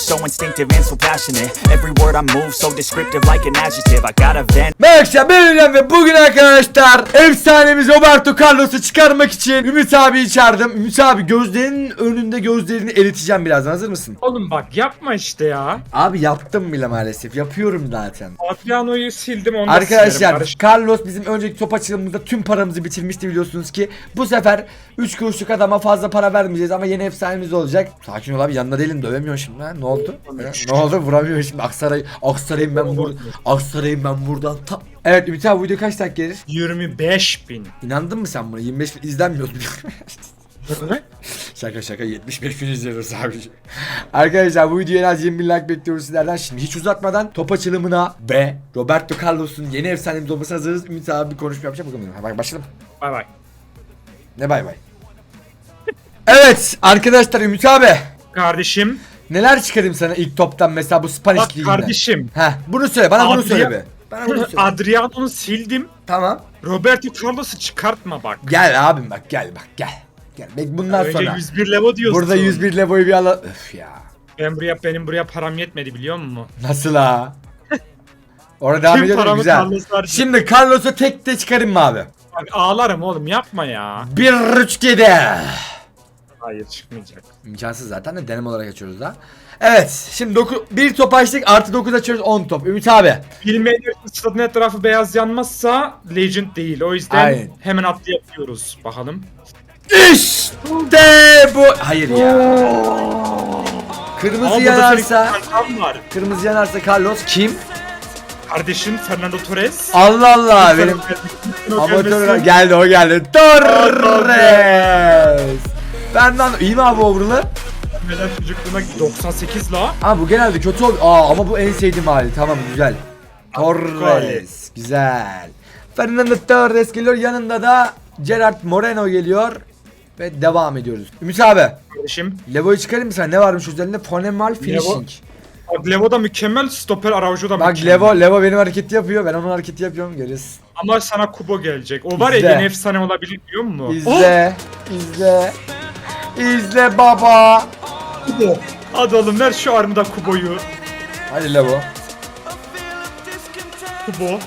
so instinctive and so passionate Every word I move so descriptive like an adjective I got a vent Merhaba ben ve bugün arkadaşlar efsanemiz Roberto Carlos'u çıkarmak için Ümit abi çağırdım. Ümit abi gözlerinin önünde gözlerini eriteceğim birazdan hazır mısın? Oğlum bak yapma işte ya. Abi yaptım bile maalesef yapıyorum zaten. Adriano'yu sildim onu da Arkadaşlar. Barış. Carlos bizim önceki top açılımımızda tüm paramızı bitirmişti biliyorsunuz ki Bu sefer 3 kuruşluk adama fazla para vermeyeceğiz ama yeni efsanemiz olacak Sakin ol abi yanında değilim dövemiyor şimdi ha ne oldu? Ne oldu vuramıyor şimdi Aksaray Aksaray'ım ben burada Aksaray'ım ben burada Ta- Evet Ümit abi video kaç dakika gelir? 25 bin. İnandın mı sen buna? 25 bin izlenmiyoruz. şaka şaka 75 bin izliyoruz abi. Arkadaşlar bu videoya en az 20 bin like bekliyoruz sizlerden. Şimdi hiç uzatmadan top açılımına ve Roberto Carlos'un yeni efsanemiz olmasına hazırız. Ümit abi bir konuşma yapacak bakalım. Hadi başlayalım. Bay bay. Ne bay bay. evet arkadaşlar Ümit abi. Kardeşim. Neler çıkarayım sana ilk toptan mesela bu Spanish Bak liginden? kardeşim. Heh bunu söyle bana bunu Adria- söyle be. Bana bunu söyle. Adriano'nu sildim. tamam. Roberto Carlos'u çıkartma bak. Gel abim bak gel bak gel. Gel bek bundan Önce sonra. 101 levo diyorsun. Burada 101 levoyu bir ala... Öf ya. Ben buraya benim buraya param yetmedi biliyor musun? Nasıl ha? Orada devam Tüm ediyor paramı güzel. Carlos'a harcadım. Şimdi Carlos'u tek de çıkarayım mı abi? Bak ağlarım oğlum yapma ya. Bir rüçkede. Hayır çıkmayacak. İmkansız zaten de deneme olarak açıyoruz da. Evet şimdi doku, bir top açtık artı 9 açıyoruz 10 top. Ümit abi. Bilmeyenler stadın etrafı beyaz yanmazsa Legend değil. O yüzden Aynen. hemen atlayabiliyoruz. Bakalım. İşte bu. Hayır ya. Kırmızı Ama burada yanarsa, kankam var. kırmızı yanarsa Carlos kim? Kardeşim Fernando Torres. Allah Allah benim Benim amatör geldi o geldi. Torres. Benden iyi mi abi overall'ı? Neden çocukluğuna 98 la. Aa bu genelde kötü ol. Aa ama bu en sevdiğim hali. Tamam güzel. Torres. Güzel. Fernando Torres geliyor. Yanında da Gerard Moreno geliyor. Ve devam ediyoruz. Ümit abi. Kardeşim. Levo'yu çıkarayım mı sen? Ne varmış üzerinde? Fonemal finishing. Bak Levo da mükemmel, stoper Araujo da Bak mükemmel. Levo, Levo benim hareketi yapıyor. Ben onun hareketi yapıyorum. Görüyorsun. Ama sana Kubo gelecek. O var ya İzle. yeni efsane olabilir biliyor musun? İzle. izle. İzle baba. Kubo. Hadi oğlum ver şu armda Kubo'yu. Hadi Levo. Kubo.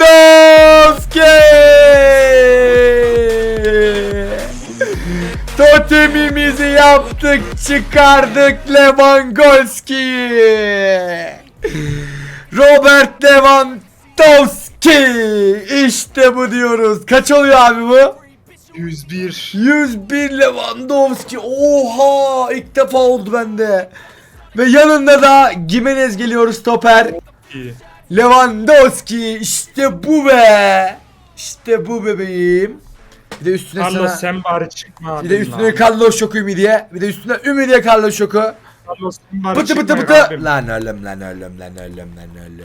Lewandowski! Totemimizi yaptık, çıkardık Lewandowski'yi. Robert Lewandowski! İşte bu diyoruz. Kaç oluyor abi bu? 101. 101 Lewandowski. Oha! İlk defa oldu bende. Ve yanında da Gimenez geliyor stoper. Lewandowski işte bu be. İşte bu bebeğim. Bir de üstüne Carlos sana sen bari çıkma. bir de üstüne Carlos şoku Ümidiye. Bir de üstüne Ümidiye Carlos şoku. Carlos sen bari Pıtı pıtı pıtı. Lan ölüm lan ölüm lan ölüm lan ölüm.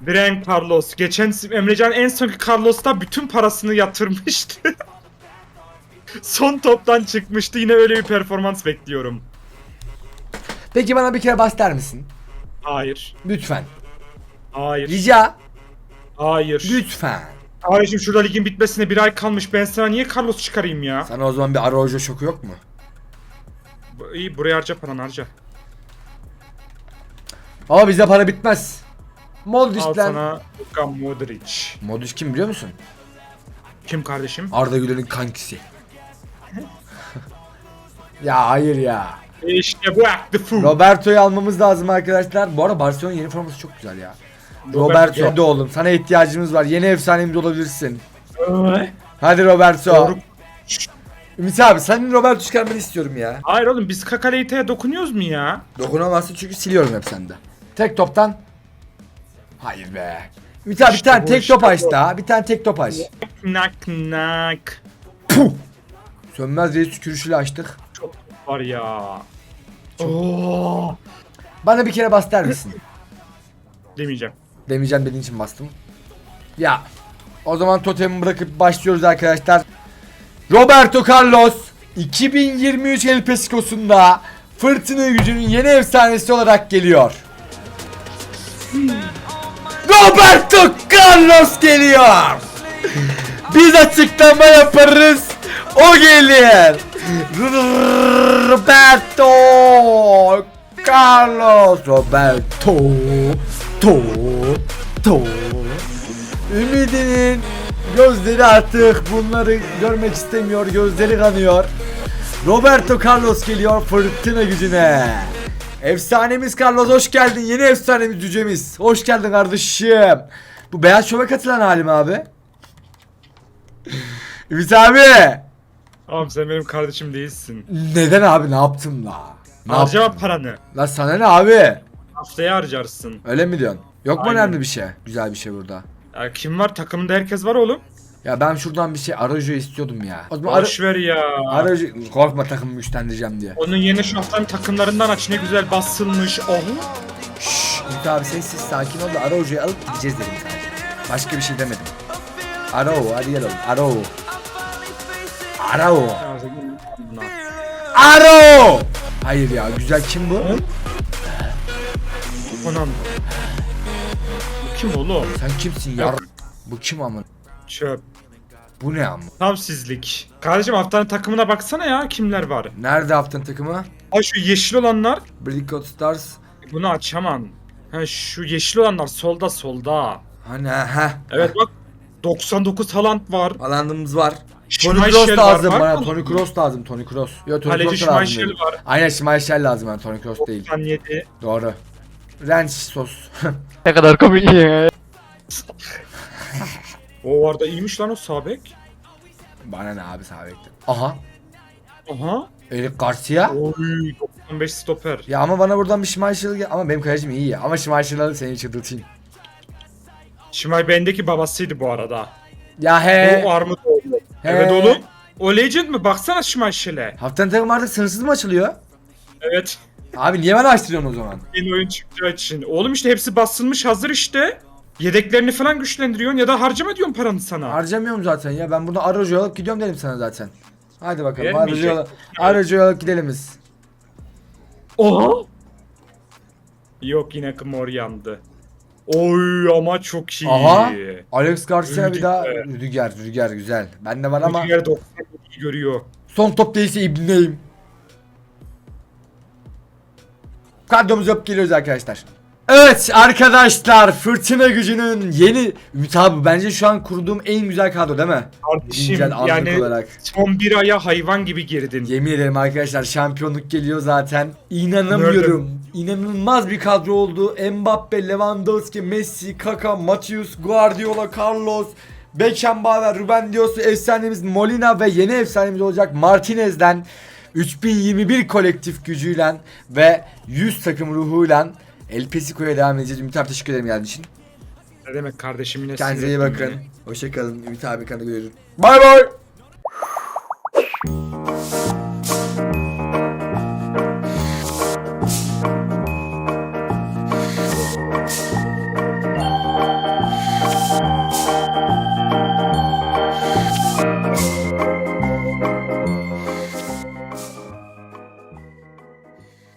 Bren Carlos. Geçen Emrecan en sonki Carlos'ta bütün parasını yatırmıştı. Son toptan çıkmıştı. Yine öyle bir performans bekliyorum. Peki bana bir kere bas der misin? Hayır. Lütfen. Hayır. Rica. Hayır. Lütfen. Kardeşim şurada ligin bitmesine bir ay kalmış. Ben sana niye Carlos çıkarayım ya? Sana o zaman bir Araujo şoku yok mu? Bu- İyi buraya harca paranı harca. Ama bizde para bitmez. Al Modric'den. sana Luka Modric. Modric kim biliyor musun? Kim kardeşim? Arda Güler'in kankisi. ya hayır ya. İşte bu the fool. Roberto'yu almamız lazım arkadaşlar. Bu arada Barcelona yeni forması çok güzel ya. Roberto hadi oğlum sana ihtiyacımız var. Yeni efsanemiz olabilirsin. Hadi Roberto. Doğru. Ümit abi senin Roberto çıkarmanı istiyorum ya. Hayır oğlum biz Kakaleyte'ye dokunuyoruz mu ya? Dokunamazsın çünkü siliyorum hep sende. Tek toptan. Hayır be. Ümit abi bir tane tek işte top aç daha. Bir tane tek top aç. Nak nak. Sönmez reis tükürüşüyle açtık. Çok var ya. Oo. Bana bir kere bas der misin? Demeyeceğim. Demeyeceğim dediğin için bastım. Ya. O zaman totemi bırakıp başlıyoruz arkadaşlar. Roberto Carlos 2023 El Clasico'sunda Fırtına gücünün yeni efsanesi olarak geliyor. Roberto Carlos geliyor. Biz açıklama yaparız. O gelir. Roberto Carlos Roberto To To Ümidinin gözleri artık bunları görmek istemiyor. Gözleri kanıyor. Roberto Carlos geliyor fırtına gücüne. Efsanemiz Carlos hoş geldin. Yeni efsanemiz cücemiz. Hoş geldin kardeşim. Bu beyaz şova katılan halim abi. Ümit abi. Abi sen benim kardeşim değilsin. Neden abi ne yaptım la? Ne Harcama yaptım? paranı. La sana ne abi? Haftaya harcarsın. Öyle mi diyorsun? Yok mu Aynen. önemli bir şey? Güzel bir şey burada. Ya kim var? Takımında herkes var oğlum. Ya ben şuradan bir şey Arajo istiyordum ya. O zaman Ara- Boş ver ya. Arajo korkma takımı güçlendireceğim diye. Onun yeni şaftan takımlarından aç ne güzel basılmış. Oh. Şşş Ümit abi sessiz sakin ol da Arajo'yu alıp gideceğiz dedim sadece. Başka bir şey demedim. Arao arayalım. Arao. Arao. Arao. Hayır ya güzel kim bu? Anam. Bu kim oğlum? Sen kimsin ya? Bu kim amın? Çöp. Bu ne amın? Tam sizlik. Kardeşim haftanın takımına baksana ya kimler var. Nerede haftanın takımı? Ha şu yeşil olanlar. Bricot Stars. Bunu açamam. Ha şu yeşil olanlar solda solda. Hani ha? Evet bak 99 talant var. Alandığımız var. Tony Kroos lazım var bana. Tony Kroos lazım. Tony Kroos. Yok Tony Kroos lazım. Schmeichel değil. var. Aynen Schmeichel lazım bana. Tony Kroos değil. 97. Doğru. Ranch sos. O arada iyiymiş lan o sabek. bana ne abi sabekti. Aha. Aha. Eric Garcia. Oy 95 stoper. Ya ama bana buradan bir Schmeichel gel. Ama benim kalecim iyi ya. Ama Schmeichel'ı seni çıldırtayım. Şimay bendeki babasıydı bu arada. Ya he. O armut. He. Evet oğlum. O legend mi? Baksana Şimayşel'e. Haftanın takımı artık sınırsız mı açılıyor? Evet. Abi niye bana açtırıyorsun o zaman? Yeni oyun çıkacağı için. Oğlum işte hepsi basılmış hazır işte. Yedeklerini falan güçlendiriyorsun ya da harcama diyorsun paranı sana. Harcamıyorum zaten ya. Ben burada Arajo'yu alıp gidiyorum dedim sana zaten. Hadi bakalım. Gelmeyecek. Arajo'yu alıp, Arajo'yu alıp gidelim biz. Oha. Yok yine mor yandı. Oy ama çok iyi. Aha. Alex Garcia bir Rüdiger. daha. Rüdiger. Rüdiger güzel. Bende var ama Rüdiger 90 görüyor. son top değilse ibneyim. Kadromuzu yapıp geliyoruz arkadaşlar. Evet arkadaşlar fırtına gücünün yeni Ümit abi bence şu an kurduğum en güzel kadro değil mi? Kardeşim Güncel anlık yani olarak. son bir aya hayvan gibi girdin. Yemin ederim arkadaşlar şampiyonluk geliyor zaten. İnanamıyorum. İnanılmaz bir kadro oldu. Mbappe, Lewandowski, Messi, Kaka, Matius, Guardiola, Carlos, Beckenbauer, Ruben Dias, efsanemiz Molina ve yeni efsanemiz olacak Martinez'den 3021 kolektif gücüyle ve 100 takım ruhuyla El Pesico'ya devam edeceğiz. Ümit abi teşekkür ederim geldiğin için. Ne demek kardeşim yine Kendinize iyi bakın. Hoşçakalın. Ümit abi kanalda görüşürüz. Bay bay.